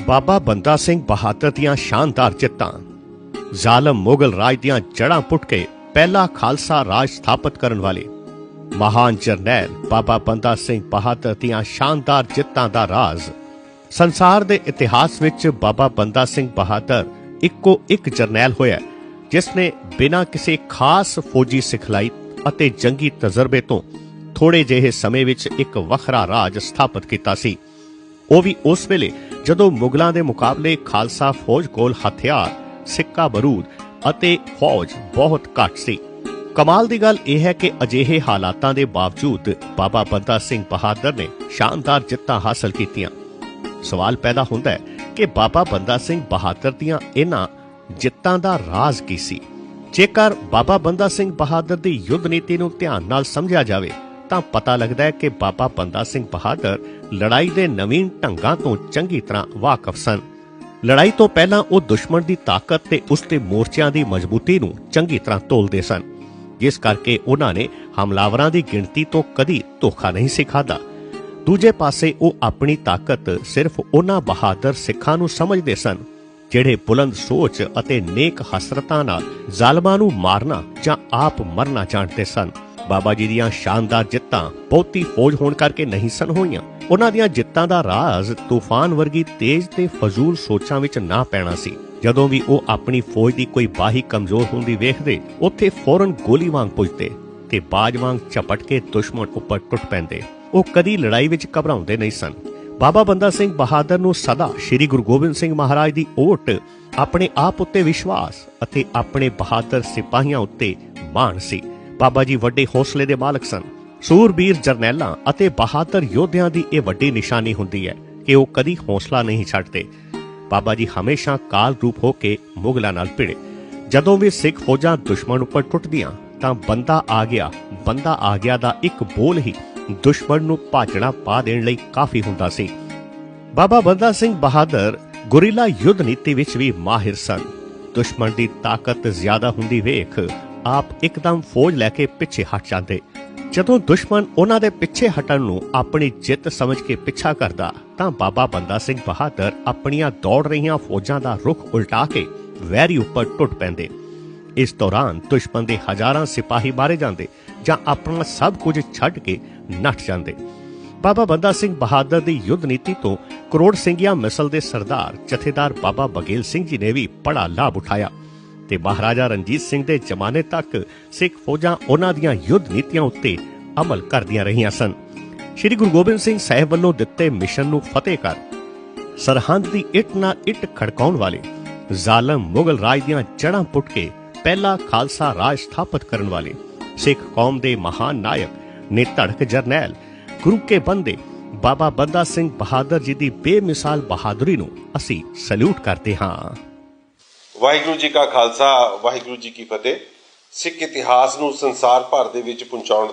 ਬਾਬਾ ਬੰਦਾ ਸਿੰਘ ਬਹਾਦਰ ਦੀਆਂ ਸ਼ਾਨਦਾਰ ਜਿੱਤਾਂ ਜ਼ਾਲਮ ਮੁਗਲ ਰਾਜ ਦੀਆਂ ਜੜ੍ਹਾਂ ਪੁੱਟ ਕੇ ਪਹਿਲਾ ਖਾਲਸਾ ਰਾਜ ਸਥਾਪਿਤ ਕਰਨ ਵਾਲੇ, ਮਹਾਨ ਜਰਨੈਲ ਬਾਬਾ ਬੰਦਾ ਸਿੰਘ ਬਹਾਦਰ ਦੀਆਂ ਸ਼ਾਨਦਾਰ ਜਿੱਤਾਂ ਦਾ ਰਾਜ਼। ਸੰਸਾਰ ਦੇ ਇਤਿਹਾਸ ਵਿੱਚ ਬਾਬਾ ਬੰਦਾ ਸਿੰਘ ਬਹਾਦਰ ਇੱਕੋ ਇੱਕ ਜਰਨੈਲ ਹੋਇਆ, ਜਿਸ ਨੇ ਬਿਨਾਂ ਕਿਸੇ ਖਾਸ ਫੌਜੀ ਸਿਖਲਾਈ ਅਤੇ ਜੰਗੀ ਤਜਰਬੇ ਤੋਂ ਥੋੜੇ ਜਿਹੇ ਸਮੇਂ ਵਿੱਚ ਇੱਕ ਵੱਖਰਾ ਰਾਜ ਸਥਾਪਿਤ ਕੀਤਾ ਸੀ। ਉਹ ਵੀ ਉਸ ਵੇਲੇ ਜਦੋਂ ਮੁਗਲਾਂ ਦੇ ਮੁਕਾਬਲੇ ਖਾਲਸਾ ਫੌਜ ਕੋਲ ਹਥਿਆਰ, ਸਿੱਕਾ ਬਰੂਦ ਅਤੇ ਫੌਜ ਬਹੁਤ ਘੱਟ ਸੀ। ਕਮਾਲ ਦੀ ਗੱਲ ਇਹ ਹੈ ਕਿ ਅਜਿਹੇ ਹਾਲਾਤਾਂ ਦੇ ਬਾਵਜੂਦ ਬਾਬਾ ਬੰਦਾ ਸਿੰਘ ਬਹਾਦਰ ਨੇ ਸ਼ਾਨਦਾਰ ਜਿੱਤਾਂ ਹਾਸਲ ਕੀਤੀਆਂ। ਸਵਾਲ ਪੈਦਾ ਹੁੰਦਾ ਹੈ ਕਿ ਬਾਬਾ ਬੰਦਾ ਸਿੰਘ ਬਹਾਦਰ ਦੀਆਂ ਇਹਨਾਂ ਜਿੱਤਾਂ ਦਾ ਰਾਜ਼ ਕੀ ਸੀ? ਜੇਕਰ ਬਾਬਾ ਬੰਦਾ ਸਿੰਘ ਬਹਾਦਰ ਦੀ ਯੁੱਧ ਨੀਤੀ ਨੂੰ ਧਿਆਨ ਨਾਲ ਸਮਝਿਆ ਜਾਵੇ, ਤਾਂ ਪਤਾ ਲੱਗਦਾ ਹੈ ਕਿ ਬਾਬਾ ਬੰਦਾ ਸਿੰਘ ਬਹਾਦਰ ਲੜਾਈ ਦੇ ਨਵੀਨ ਢੰਗਾਂ ਤੋਂ ਚੰਗੀ ਤਰ੍ਹਾਂ ਵਾਕਫ ਸਨ। ਲੜਾਈ ਤੋਂ ਪਹਿਲਾਂ ਉਹ ਦੁਸ਼ਮਣ ਦੀ ਤਾਕਤ ਤੇ ਉਸ ਦੇ ਮੋਰਚਿਆਂ ਦੀ ਮਜ਼ਬੂਤੀ ਨੂੰ ਚੰਗੀ ਤਰ੍ਹਾਂ ਤੋਲਦੇ ਸਨ। ਜਿਸ ਕਰਕੇ ਉਹਨਾਂ ਨੇ ਹਮਲਾਵਰਾਂ ਦੀ ਗਿਣਤੀ ਤੋਂ ਕਦੀ ਧੋਖਾ ਨਹੀਂ ਸਿਖਾਦਾ। ਦੂਜੇ ਪਾਸੇ ਉਹ ਆਪਣੀ ਤਾਕਤ ਸਿਰਫ ਉਹਨਾਂ ਬਹਾਦਰ ਸਿੱਖਾਂ ਨੂੰ ਸਮਝਦੇ ਸਨ, ਜਿਹੜੇ ਬੁਲੰਦ ਸੋਚ ਅਤੇ ਨੇਕ ਹਸਰਤਾਂ ਨਾਲ ਜ਼ਾਲਮਾਂ ਨੂੰ ਮਾਰਨਾ ਜਾਂ ਆਪ ਮਰਨਾ ਜਾਣਦੇ ਸਨ। ਬਾਬਾ ਜੀ ਦੀਆਂ ਸ਼ਾਨਦਾਰ ਜਿੱਤਾਂ ਬਹੁਤੀ ਫੌਜ ਹੋਣ ਕਰਕੇ ਨਹੀਂ ਸਨ ਹੋਈਆਂ। ਉਹਨਾਂ ਦੀਆਂ ਜਿੱਤਾਂ ਦਾ ਰਾਜ਼ ਤੂਫਾਨ ਵਰਗੀ ਤੇਜ਼ ਤੇ ਫਜ਼ੂਲ ਸੋਚਾਂ ਵਿੱਚ ਨਾ ਪੈਣਾ ਸੀ। ਜਦੋਂ ਵੀ ਉਹ ਆਪਣੀ ਫੌਜ ਦੀ ਕੋਈ ਬਾਹੀ ਕਮਜ਼ੋਰ ਹੁੰਦੀ ਵੇਖਦੇ, ਉੱਥੇ ਫੌਰਨ ਗੋਲੀ ਵਾਂਗ ਪੁੱਜਦੇ ਤੇ ਬਾਜ ਵਾਂਗ ਝਪਟ ਕੇ ਦੁਸ਼ਮਣ ਉੱਪਰ ਟੁੱਟ ਪੈਂਦੇ। ਉਹ ਕਦੀ ਲੜਾਈ ਵਿੱਚ ਘਬਰਾਉਂਦੇ ਨਹੀਂ ਸਨ। ਬਾਬਾ ਬੰਦਾ ਸਿੰਘ ਬਹਾਦਰ ਨੂੰ ਸਦਾ ਸ੍ਰੀ ਗੁਰੂ ਗੋਬਿੰਦ ਸਿੰਘ ਮਹਾਰਾਜ ਦੀ ਓਟ, ਆਪਣੇ ਆਪ ਉੱਤੇ ਵਿਸ਼ਵਾਸ ਅਤੇ ਆਪਣੇ ਬਹਾਦਰ ਸਿਪਾਹੀਆਂ ਉੱਤੇ ਮਾਣ ਸੀ। ਬਾਬਾ ਜੀ ਵੱਡੇ ਹੌਸਲੇ ਦੇ ਮਾਲਕ ਸਨ। ਸੂਰਬੀਰ ਜਰਨੈਲਾਂ ਅਤੇ ਬਹਾਦਰ ਯੋਧਿਆਂ ਦੀ ਇਹ ਵੱਡੀ ਨਿਸ਼ਾਨੀ ਹੁੰਦੀ ਹੈ ਕਿ ਉਹ ਕਦੀ ਹੌਸਲਾ ਨਹੀਂ ਛੱਡਦੇ। ਬਾਬਾ ਜੀ ਹਮੇਸ਼ਾ ਕਾਲ ਰੂਪ ਹੋ ਕੇ ਮੁਗਲਾਂ ਨਾਲ ਭਿੜੇ। ਜਦੋਂ ਵੀ ਸਿੱਖ ਫੌਜਾਂ ਦੁਸ਼ਮਣ ਉੱਪਰ ਟੁੱਟਦੀਆਂ, ਤਾਂ ਬੰਦਾ ਆ ਗਿਆ। ਬੰਦਾ ਆ ਗਿਆ ਦਾ ਇੱਕ ਬੋਲ ਹੀ ਦੁਸ਼ਮਣ ਨੂੰ ਭਾਜਣਾ ਪਾ ਦੇਣ ਲਈ ਕਾਫੀ ਹੁੰਦਾ ਸੀ। ਬਾਬਾ ਬੰਦਾ ਸਿੰਘ ਬਹਾਦਰ ਗੁਰੀਲਾ ਯੁੱਧ ਨੀਤੀ ਵਿੱਚ ਵੀ ਮਾਹਿਰ ਸਨ। ਦੁਸ਼ਮਣ ਦੀ ਤਾਕਤ ਜ਼ਿਆਦਾ ਹੁੰਦੀ ਵੇਖ ਆਪ ਇੱਕਦਮ ਫੌਜ ਲੈ ਕੇ ਪਿੱਛੇ ਹਟ ਜਾਂਦੇ। ਜਦੋਂ ਦੁਸ਼ਮਣ ਉਹਨਾਂ ਦੇ ਪਿੱਛੇ ਹਟਣ ਨੂੰ ਆਪਣੀ ਜਿੱਤ ਸਮਝ ਕੇ ਪਿੱਛਾ ਕਰਦਾ, ਤਾਂ ਬਾਬਾ ਬੰਦਾ ਸਿੰਘ ਬਹਾਦਰ ਆਪਣੀਆਂ ਦੌੜ ਰਹੀਆਂ ਫੌਜਾਂ ਦਾ ਰੁਖ ਉਲਟਾ ਕੇ ਵੈਰੀ ਉੱਪਰ ਟੁੱਟ ਪੈਂਦੇ। ਇਸ ਦੌਰਾਨ ਦੁਸ਼ਮਣ ਦੇ ਹਜ਼ਾਰਾਂ ਸਿਪਾਹੀ ਮਾਰੇ ਜਾਂਦੇ ਜਾਂ ਆਪਣਾ ਸਭ ਕੁਝ ਛੱਡ ਕੇ ਨੱਠ ਜਾਂਦੇ। ਬਾਬਾ ਬੰਦਾ ਸਿੰਘ ਬਹਾਦਰ ਦੀ ਯੁੱਧ ਨੀਤੀ ਤੋਂ ਕਰੋੜ ਸਿੰਘੀਆਂ ਮਿਸਲ ਦੇ ਸਰਦਾਰ ਜਥੇਦਾਰ ਬਾਬਾ ਬਗੇਲ ਸਿੰਘ ਜੀ ਨੇ ਵੀ ਬੜਾ ਲਾਭ ਉਠਾਇਆ। ਤੇ ਮਹਾਰਾਜਾ ਰਣਜੀਤ ਸਿੰਘ ਦੇ ਜ਼ਮਾਨੇ ਤੱਕ ਸਿੱਖ ਫੌਜਾਂ ਉਹਨਾਂ ਦੀਆਂ ਯੁੱਧ ਨੀਤੀਆਂ ਉੱਤੇ ਅਮਲ ਕਰਦੀਆਂ ਰਹੀਆਂ ਸਨ। ਸ੍ਰੀ ਗੁਰੂ ਗੋਬਿੰਦ ਸਿੰਘ ਸਾਹਿਬ ਵੱਲੋਂ ਦਿੱਤੇ ਮਿਸ਼ਨ ਨੂੰ ਫਤਿਹ ਕਰ ਸਰਹੰਦ ਦੀ ਇੱਟ ਨਾਲ ਇੱਟ ਖੜਕਾਉਣ ਵਾਲੇ ਜ਼ਾਲਮ ਮੁਗਲ ਰਾਜ ਦੀਆਂ ਜੜ੍ਹਾਂ ਪੁੱਟ ਕੇ ਪਹਿਲਾ ਖਾਲਸਾ ਰਾਜ ਸਥਾਪਿਤ ਕਰਨ ਵਾਲੇ ਸਿੱਖ ਕੌਮ ਦੇ ਮਹਾਨ ਨਾਇਕ ਨੇ ਧੜਕ ਜਰਨੈਲ ਗੁਰੂ ਕੇ ਬੰਦੇ ਬਾਬਾ ਬੰਦਾ ਸਿੰਘ ਬਹਾਦਰ ਜੀ ਦੀ ਬੇਮਿਸਾਲ ਬਹਾਦਰੀ ਨੂੰ ਅਸੀਂ ਸਲੂਟ ਕਰਦੇ ਹਾਂ। ਵਾਹਿਗੁਰੂ ਜੀ ਕਾ ਖਾਲਸਾ, ਵਾਹਿਗੁਰੂ ਜੀ ਕੀ ਫਤਿਹ। ਸਿੱਖ ਇਤਿਹਾਸ ਨੂੰ ਸੰਸਾਰ ਭਰ ਦੇ ਵਿੱਚ ਪਹੁੰਚਾਉਣ